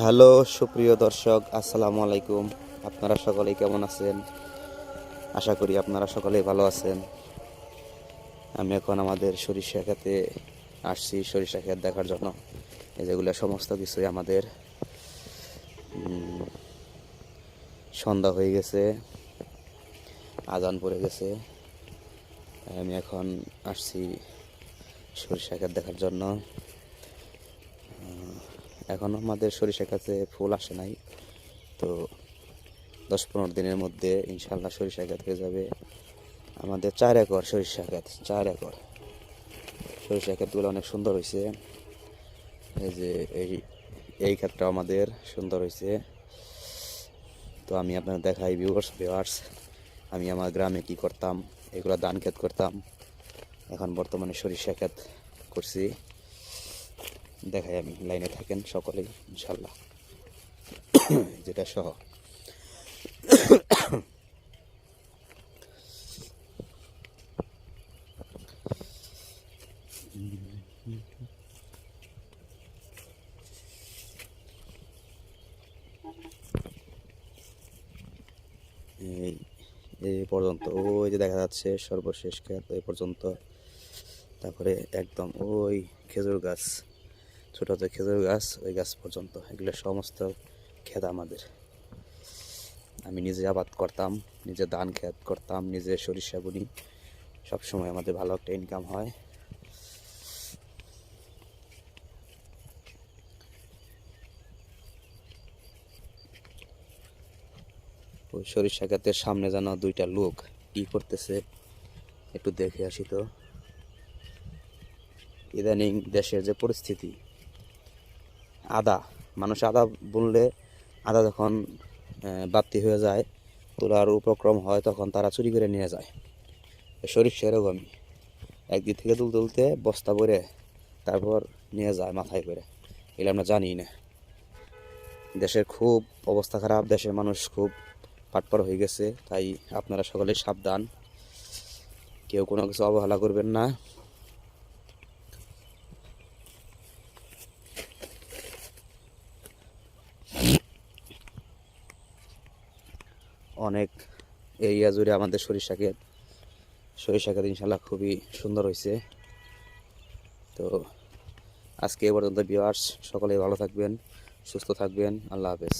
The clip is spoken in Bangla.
হ্যালো, সুপ্রিয় দর্শক, আসসালামু আলাইকুম। আপনারা সকলেই কেমন আছেন? আশা করি আপনারা সকলেই ভালো আছেন। আমি এখন আমাদের সরিষা খেতে আসছি, সরিষা ক্ষেত দেখার জন্য। যেগুলো সমস্ত কিছুই আমাদের সন্ধ্যা হয়ে গেছে, আজান পড়ে গেছে। আমি এখন আসছি সরিষা ক্ষেত দেখার জন্য। এখনও আমাদের সরিষা গাছে ফুল আসে নাই। তো দশ পনেরো দিনের মধ্যে ইনশাল্লাহ সরিষা গাছ হয়ে যাবে। আমাদের চার একর সরিষা গাছ, চার একর। সরিষা ক্ষেতগুলো অনেক সুন্দর হয়েছে। এই যে এই এই ক্ষেতটা আমাদের সুন্দর হয়েছে। তো আমি আপনার দেখাই ভিউয়ার্স ভিউয়ার্স আমি আমার গ্রামে কি করতাম, এগুলো ধান ক্ষেত করতাম। এখন বর্তমানে সরিষা ক্ষেত করছি। দেখাই আমি, লাইনে থাকেন সকলেই, ইনশাল্লাহ। যেটা সহ। এই পর্যন্ত, ওই যে দেখা যাচ্ছে সর্বশেষ ক্ষেত এই পর্যন্ত। তারপরে একদম ওই খেজুর গাছ। ছোট খেজুর গাছ, ওই গাছ পর্যন্ত। এগুলো সমস্ত ক্ষেত আমাদের। আমি নিজে আবাদ করতাম, নিজে ধান ক্ষেত করতাম, নিজে সরিষা বুনি। সবসময় আমাদের ভালো একটা ইনকাম হয়। ওই সরিষা ক্ষেতের সামনে যেন দুইটা লোক কি করতেছে, একটু দেখে আসি তো। ইদানিং দেশের যে পরিস্থিতি আদা। মানুষ আদা বুনলে আদা যখন বাড়তি হয়ে যায়, তোলার উপক্রম হয়, তখন তারা চুরি করে নিয়ে যায়। শরীর সেরকমই একদিক থেকে তুলতে তুলতে বস্তা ভরে তারপর নিয়ে যায় মাথায় করে। এগুলো আমরা জানি না। দেশের খুব অবস্থা খারাপ, দেশের মানুষ খুব পাটপার হয়ে গেছে, তাই আপনারা সকলে সাবধান। কেউ কোনো কিছু অবহেলা করবেন না। অনেক এরিয়া জুড়ে আমাদের সরিষা ক্ষেত। সরিষা ক্ষেত ইনশাল্লাহ খুবই সুন্দর হয়েছে। তো আজকে এ পর্যন্ত বিয়ার্স সকলেই ভালো থাকবেন, সুস্থ থাকবেন। আল্লাহ হাফেজ।